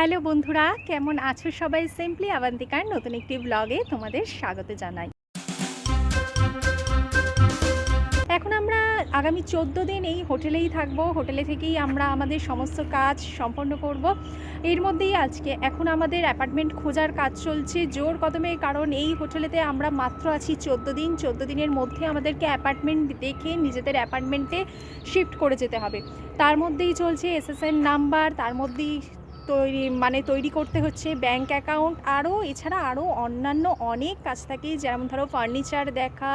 Hello বন্ধুরা, কেমন আছো সবাই? সিম্পলি আবান্তিকার নতুন একটি ব্লগে তোমাদের স্বাগত জানাই। এখন আমরা আগামী চোদ্দ দিন এই হোটেলেই থাকব। হোটেলে থেকেই আমরা আমাদের সমস্ত কাজ সম্পন্ন করব। এর মধ্যেই আজকে এখন আমাদের অ্যাপার্টমেন্ট খোঁজার কাজ চলছে জোর কদমে, কারণ এই হোটেলেতে আমরা মাত্র আছি চোদ্দ দিন। চোদ্দ দিনের মধ্যে আমাদেরকে অ্যাপার্টমেন্ট দেখে নিজেদের অ্যাপার্টমেন্টে শিফট করে যেতে হবে। তার মধ্যেই চলছে এসএসএন নাম্বার, তার মধ্যেই তৈরি মানে তৈরি করতে হচ্ছে ব্যাংক অ্যাকাউন্ট আরও এছাড়া আরও অন্যান্য অনেক কাজ থাকে। যেমন ধরো ফার্নিচার দেখা,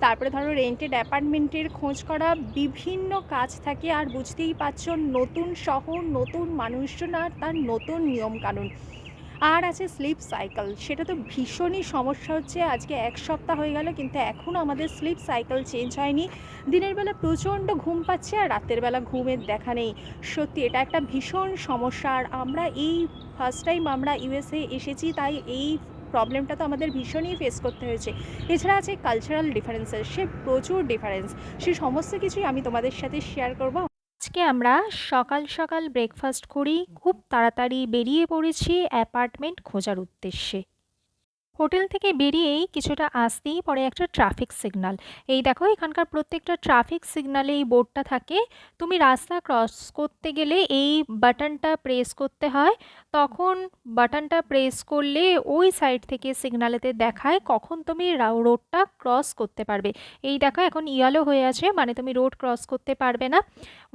তারপরে ধরো রেন্টেড অ্যাপার্টমেন্টের খোঁজ করা, বিভিন্ন কাজ থাকে। আর বুঝতেই পারছ, নতুন শহর, নতুন মানুষজন আর তার নতুন নিয়মকানুন। আর আছে স্লিপ সাইকেল সেটা তো ভীষণই সমস্যা হচ্ছে। আজকে এক সপ্তাহ হয়ে গেল, কিন্তু এখনও আমাদের স্লিপ সাইকেল চেঞ্জ হয়নি। দিনের বেলা প্রচণ্ড ঘুম পাচ্ছে আর রাতের বেলা ঘুমের দেখা নেই। সত্যি, এটা একটা ভীষণ সমস্যা। আর আমরা এই ফার্স্ট টাইম আমরা ইউএসএ এসেছি, তাই এই প্রবলেমটা তো আমাদের ভীষণই ফেস করতে হয়েছে। এছাড়া আছে কালচারাল ডিফারেন্সেস সে প্রচুর ডিফারেন্স সে সমস্ত কিছুই আমি তোমাদের সাথে শেয়ার করব। আজকে আমরা সকাল সকাল ব্রেকফাস্ট করি। খুব তাড়াতাড়ি বেরিয়ে পড়েছি অ্যাপার্টমেন্ট খোঁজার উদ্দেশ্যে। হোটেল থেকে বেরিয়েই কিছুটা আসতেই পরে একটা ট্রাফিক সিগনাল এই দেখো, এখানকার প্রত্যেকটা ট্রাফিক সিগন্যালে এই বোর্ডটা থাকে। তুমি রাস্তা ক্রস করতে গেলে এই বাটনটা প্রেস করতে হয়। তখন বাটনটা প্রেস করলে ওই সাইড থেকে সিগনালেতে দেখায় কখন তুমি রোডটা ক্রস করতে পারবে। এই দেখো, এখন ইয়েলো হয়ে আছে মানে তুমি রোড ক্রস করতে পারবে না।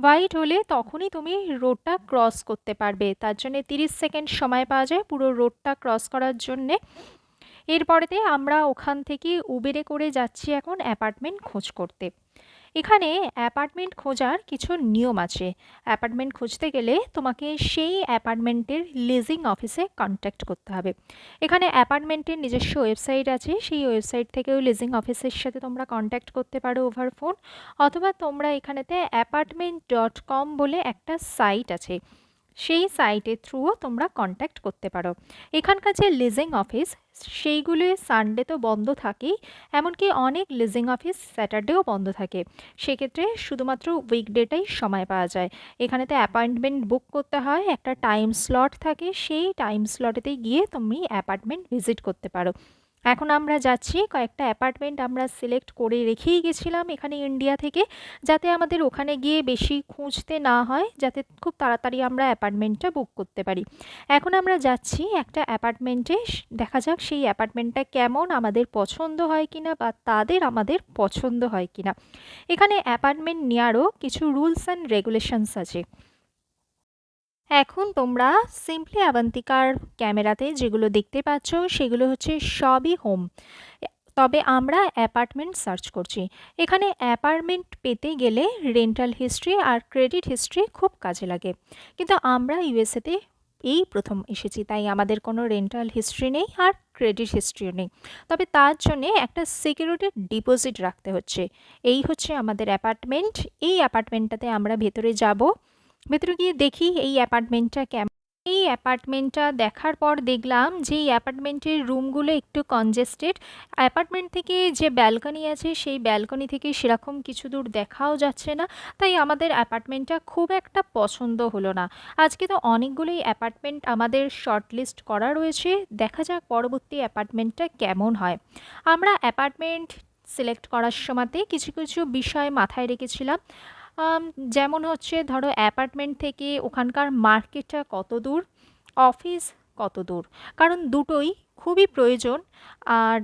হোয়াইট হলে তখনই তুমি রোডটা ক্রস করতে পারবে। তার জন্যে তিরিশ সেকেন্ড সময় পাওয়া যায় পুরো রোডটা ক্রস করার জন্যে। এরপরেতে আমরা ওখান থেকে উবেরে করে যাচ্ছি এখন অ্যাপার্টমেন্ট খোঁজ করতে। এখানে অ্যাপার্টমেন্ট খোঁজার কিছু নিয়ম আছে। অ্যাপার্টমেন্ট খুঁজতে গেলে তোমাকে সেই অ্যাপার্টমেন্টের লিজিং অফিসে কন্ট্যাক্ট করতে হবে। এখানে অ্যাপার্টমেন্টের নিজস্ব ওয়েবসাইট আছে। সেই ওয়েবসাইট থেকেও লিজিং অফিসের সাথে তোমরা কন্ট্যাক্ট করতে পারো ওভার ফোন অথবা তোমরা এখানেতে অ্যাপার্টমেন্ট ডট কম বলে একটা সাইট আছে। সেই সাইটের থ্রুও তোমরা কন্ট্যাক্ট করতে পারো। এখানকার যে লিজিং অফিস সেইগুলি সানডে তো বন্ধ থাকেই, এমনকি অনেক লিজিং অফিস স্যাটারডেও বন্ধ থাকে। সেক্ষেত্রে শুধুমাত্র উইকডেটাই সময় পাওয়া যায়। এখানেতে অ্যাপয়েন্টমেন্ট বুক করতে হয়, একটা টাইম স্লট থাকে, সেই টাইম স্লটেতে গিয়ে তুমি অ্যাপার্টমেন্ট ভিজিট করতে পারো। এখন আমরা যাচ্ছি, কয়েকটা অ্যাপার্টমেন্ট আমরা সিলেক্ট করে রেখেই গেছিলাম এখানে ইন্ডিয়া থেকে, যাতে আমাদের ওখানে গিয়ে বেশি খুঁজতে না হয়, যাতে খুব তাড়াতাড়ি আমরা অ্যাপার্টমেন্টটা বুক করতে পারি। এখন আমরা যাচ্ছি একটা অ্যাপার্টমেন্টে, দেখা যাক সেই অ্যাপার্টমেন্টটা কেমন আমাদের পছন্দ হয় কিনা বা তাদের আমাদের পছন্দ হয় কিনা। এখানে অ্যাপার্টমেন্ট নেওয়ারও কিছু রুলস অ্যান্ড রেগুলেশনস আছে। এখন তোমরা সিম্পলি আবান্তিকার ক্যামেরাতে যেগুলো দেখতে পাচ্ছ, সেগুলো হচ্ছে সবই হোম তবে আমরা অ্যাপার্টমেন্ট সার্চ করছি। এখানে অ্যাপার্টমেন্ট পেতে গেলে রেন্টাল হিস্ট্রি আর ক্রেডিট হিস্ট্রি খুব কাজে লাগে। কিন্তু আমরা ইউএসএতে এই প্রথম এসেছি, তাই আমাদের কোনো রেন্টাল হিস্ট্রি নেই আর ক্রেডিট হিস্ট্রিও নেই। তবে তার জন্যে একটা সিকিউরিটি ডিপোজিট রাখতে হচ্ছে। এই হচ্ছে আমাদের অ্যাপার্টমেন্ট এই অ্যাপার্টমেন্টটাতে আমরা ভেতরে যাব। ভেতরে গিয়ে দেখি এই অ্যাপার্টমেন্টটা কেমন। এই অ্যাপার্টমেন্টটা দেখার পর দেখলাম যে এই অ্যাপার্টমেন্টের রুমগুলো একটু কনজেস্টেড অ্যাপার্টমেন্ট থেকে যে ব্যালকনি আছে, সেই ব্যালকনি থেকে সেরকম কিছু দূর দেখাও যাচ্ছে না। তাই আমাদের অ্যাপার্টমেন্টটা খুব একটা পছন্দ হলো না। আজকে তো অনেকগুলোই অ্যাপার্টমেন্ট আমাদের শর্টলিস্ট করা রয়েছে। দেখা যাক পরবর্তী অ্যাপার্টমেন্টটা কেমন হয়। আমরা অ্যাপার্টমেন্ট সিলেক্ট করার সময়তে কিছু কিছু বিষয় মাথায় রেখেছিলাম। যেমন হচ্ছে ধরো অ্যাপার্টমেন্ট থেকে ওখানকার মার্কেটটা কত দূর? অফিস কত দূর? কারণ দুটোই খুবই প্রয়োজন। আর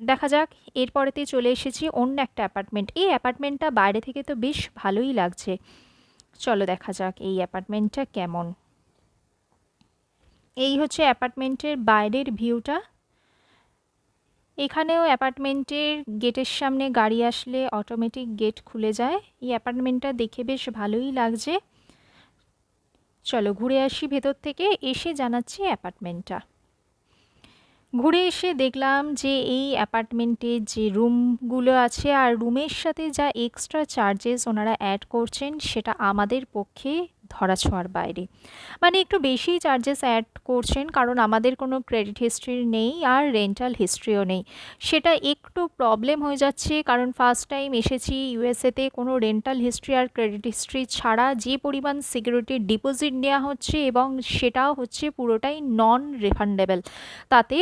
দেখা যাক, এরপরেতে চলে এসেছি অন্য একটা অ্যাপার্টমেন্ট। এই অ্যাপার্টমেন্টটা বাইরে থেকে তো বেশ ভালোই লাগছে। চলো দেখা যাক এই অ্যাপার্টমেন্টটা কেমন। এই হচ্ছে অ্যাপার্টমেন্টের বাইরের ভিউটা। এখানেও অ্যাপার্টমেন্টের গেটের সামনে গাড়ি আসলে অটোমেটিক গেট খুলে যায়। এই অ্যাপার্টমেন্টটা দেখে বেশ ভালোই লাগছে। চলো ঘুরে আসি ভেতর থেকে, এসে জানাচ্ছি অ্যাপার্টমেন্টটা। ঘুরে এসে দেখলাম যে এই অ্যাপার্টমেন্টে যে রুমগুলো আছে আর রুমের সাথে যা এক্সট্রা চার্জেস ওনারা অ্যাড করছেন সেটা আমাদের পক্ষে ধরাছোঁয়ার বাইরে। মানে একটু বেশি চার্জেস অ্যাড করছেন কারণ আমাদের কোনো ক্রেডিট হিস্ট্রি নেই আর রেন্টাল হিস্ট্রিও নেই। সেটা একটু প্রবলেম হয়ে যাচ্ছে কারণ ফার্স্ট টাইম এসেছি ইউএসএতে কোনো রেন্টাল হিস্ট্রি আর ক্রেডিট হিস্ট্রি ছাড়া যে পরিমাণ সিকিউরিটি ডিপোজিট নেওয়া হচ্ছে এবং সেটাও হচ্ছে পুরোটাই নন রিফান্ডেবল তাতে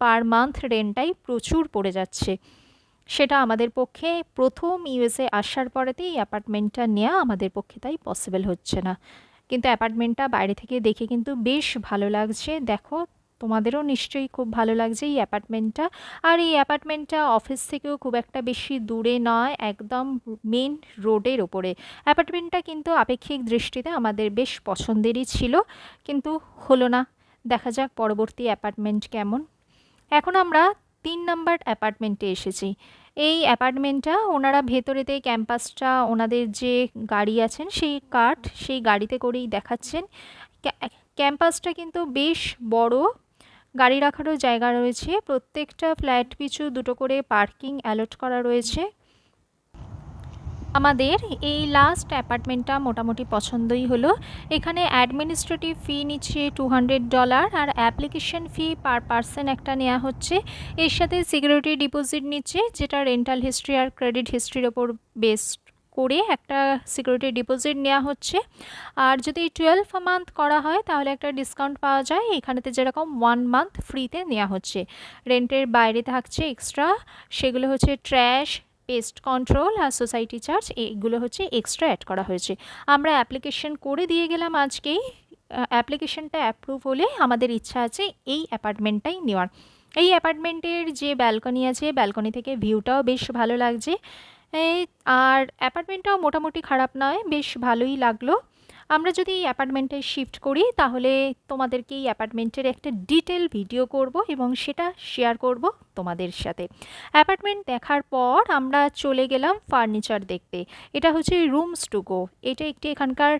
পার মান্থ রেন্টটাই প্রচুর পড়ে যাচ্ছে। সেটা আমাদের পক্ষে প্রথম ইউএসএ আসার পরেতেই অ্যাপার্টমেন্টটা নেওয়া আমাদের পক্ষে তাই পসিবল হচ্ছে না। কিন্তু অ্যাপার্টমেন্টটা বাইরে থেকে দেখে কিন্তু বেশ ভালো লাগছে। দেখো, তোমাদেরও নিশ্চয়ই খুব ভালো লাগছে এই অ্যাপার্টমেন্টটা। আর এই অ্যাপার্টমেন্টটা অফিস থেকেও খুব একটা বেশি দূরে নয়, একদম মেন রোডের ওপরে। অ্যাপার্টমেন্টটা কিন্তু আপেক্ষিক দৃষ্টিতে আমাদের বেশ পছন্দেরই ছিল, কিন্তু হলো না। দেখা যাক পরবর্তী অ্যাপার্টমেন্ট কেমন। এখন আমরা তিন নাম্বার অ্যাপার্টমেন্টে এসেছি। এই অ্যাপার্টমেন্টটা ওনারা ভেতরেতে ক্যাম্পাসটা ওনাদের যে গাড়ি আছেন, সেই কাঠ সেই গাড়িতে করেই দেখাচ্ছেন। ক্যাম্পাসটা কিন্তু বেশ বড়। গাড়ি রাখারও জায়গা রয়েছে। প্রত্যেকটা ফ্ল্যাট পিছু দুটো করে পার্কিং অ্যালট করা রয়েছে। আমাদের এই লাস্ট অ্যাপার্টমেন্টটা মোটামুটি পছন্দই হলো। এখানে অ্যাডমিনিস্ট্রেটিভ ফি নিচ্ছে টু হান্ড্রেড ডলার আর অ্যাপ্লিকেশন ফি পার পার্সন একটা নেওয়া হচ্ছে। এর সাথে সিকিউরিটি ডিপোজিট নিচ্ছে, যেটা রেন্টাল হিস্ট্রি আর ক্রেডিট হিস্ট্রির ওপর বেস করে একটা সিকিউরিটি ডিপোজিট নেওয়া হচ্ছে। আর যদি টুয়েলভ মান্থ করা হয়, তাহলে একটা ডিসকাউন্ট পাওয়া যায়। এখানেতে যেরকম ওয়ান মান্থ ফ্রিতে নেওয়া হচ্ছে। রেন্টের বাইরে থাকছে এক্সট্রা সেগুলো হচ্ছে ট্র্যাশ পেস্ট কন্ট্রোল আর সোসাইটি চার্জ, এইগুলো হচ্ছে এক্সট্রা অ্যাড করা হয়েছে। আমরা অ্যাপ্লিকেশন করে দিয়ে গেলাম আজকেই অ্যাপ্লিকেশনটা অ্যাপ্রুভ হলে আমাদের ইচ্ছা আছে এই অ্যাপার্টমেন্টটাই নেওয়ার। এই অ্যাপার্টমেন্টের যে ব্যালকনি আছে ব্যালকনি থেকে ভিউটাও বেশ ভালো লাগছে। আর অ্যাপার্টমেন্টটাও মোটামুটি খারাপ নয়, বেশ ভালোই লাগল। আমরা যদি এই অ্যাপার্টমেন্টে শিফট করি, তাহলে তোমাদেরকে এই অ্যাপার্টমেন্টের একটা ডিটেল ভিডিও করব এবং সেটা শেয়ার করব তোমাদের সাথে। অ্যাপার্টমেন্ট দেখার পর আমরা চলে গেলাম ফার্নিচার দেখতে। এটা হচ্ছে রুমস টু গো। এটা একটি এখানকার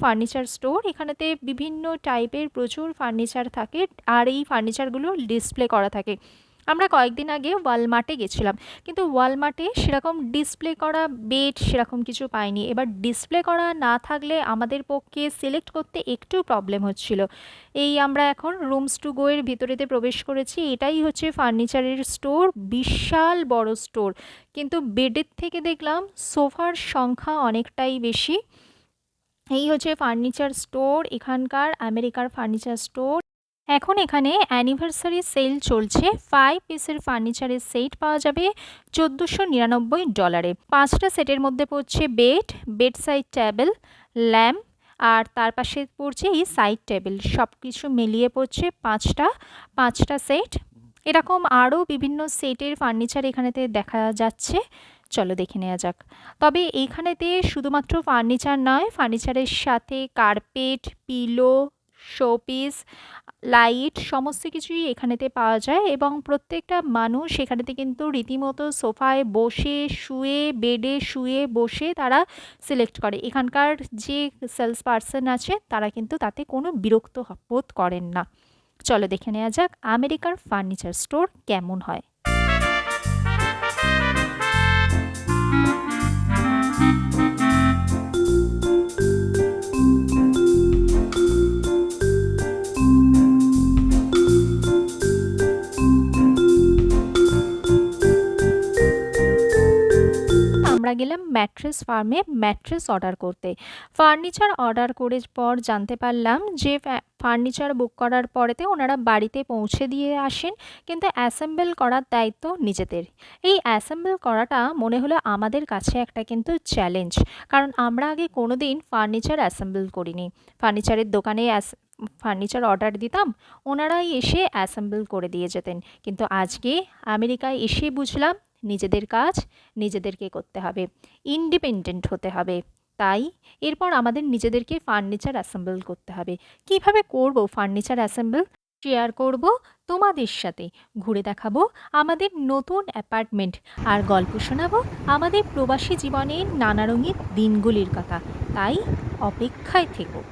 ফার্নিচার স্টোর। এখানেতে বিভিন্ন টাইপের প্রচুর ফার্নিচার থাকে, আর এই ফার্নিচারগুলো ডিসপ্লে করা থাকে। আমরা কয়েকদিন আগে ওয়ালমার্টে গেছিলাম, কিন্তু ওয়ালমার্টে সেরকম ডিসপ্লে করা বেড সেরকম কিছু পাইনি। এবার ডিসপ্লে করা না থাকলে আমাদের পক্ষে সিলেক্ট করতে একটু প্রবলেম হচ্ছিল। এই আমরা এখন রুমস টু গোয়ের ভিতরেতে প্রবেশ করেছি, এটাই হচ্ছে ফার্নিচারের স্টোর বিশাল বড় স্টোর কিন্তু বেডের থেকে দেখলাম সোফার সংখ্যা অনেকটাই বেশি। এই হচ্ছে ফার্নিচার স্টোর এখানকার আমেরিকার ফার্নিচার স্টোর এখন এখানে অ্যানিভার্সারি সেল চলছে। ফাইভ পিসের ফার্নিচারের সেট পাওয়া যাবে চোদ্দোশো নিরানব্বই ডলারে পাঁচটা সেটের মধ্যে পড়ছে bed bedside table lamp আর তার পাশে পড়ছে এই সাইড টেবিল সব কিছু মিলিয়ে পড়ছে পাঁচটা পাঁচটা সেট এরকম আরও বিভিন্ন সেটের ফার্নিচার এখানেতে দেখা যাচ্ছে। চলো দেখে নেওয়া যাক। তবে এইখানেতে শুধুমাত্র ফার্নিচার নয় ফার্নিচারের সাথে কার্পেট পিলো শোপিস লাইট, সমস্ত কিছুই এখানেতে পাওয়া যায় এবং প্রত্যেকটা মানুষ এখানেতে কিন্তু রীতিমতো সোফায় বসে, শুয়ে, বেডে শুয়ে বসে তারা সিলেক্ট করে। এখানকার যে সেলস পার্সন আছে তারা কিন্তু তাতে কোনো বিরক্ত বোধ করেন না। চলো দেখে নেওয়া যাক আমেরিকার ফার্নিচার স্টোর কেমন হয়। আমরা গেলাম ম্যাট্রেস ফার্মে ম্যাট্রেস অর্ডার করতে। ফার্নিচার অর্ডার করে পর জানতে পারলাম যে ফার্নিচার বুক করার পরেতে ওনারা বাড়িতে পৌঁছে দিয়ে আসেন, কিন্তু অ্যাসেম্বল করার দায়িত্ব নিজেদের। এই অ্যাসেম্বল করাটা মনে হলো আমাদের কাছে একটা কিন্তু চ্যালেঞ্জ, কারণ আমরা আগে কোনো দিন ফার্নিচার অ্যাসেম্বল করিনি। ফার্নিচারের দোকানে ফার্নিচার অর্ডার দিতাম, ওনারাই এসে অ্যাসেম্বল করে দিয়ে যেতেন। কিন্তু আজকে আমেরিকায় এসে বুঝলাম নিজেদের কাজ নিজেদেরকে করতে হবে ইন্ডিপেন্ডেন্ট হতে হবে। তাই এরপর আমাদের নিজেদেরকে ফার্নিচার অ্যাসেম্বল করতে হবে। কীভাবে করব ফার্নিচার অ্যাসেম্বল শেয়ার করব তোমাদের সাথে। ঘুরে দেখাবো আমাদের নতুন অ্যাপার্টমেন্ট আর গল্প শোনাবো আমাদের প্রবাসী জীবনের নানা রঙের দিনগুলির কথা। তাই অপেক্ষায় থেকো।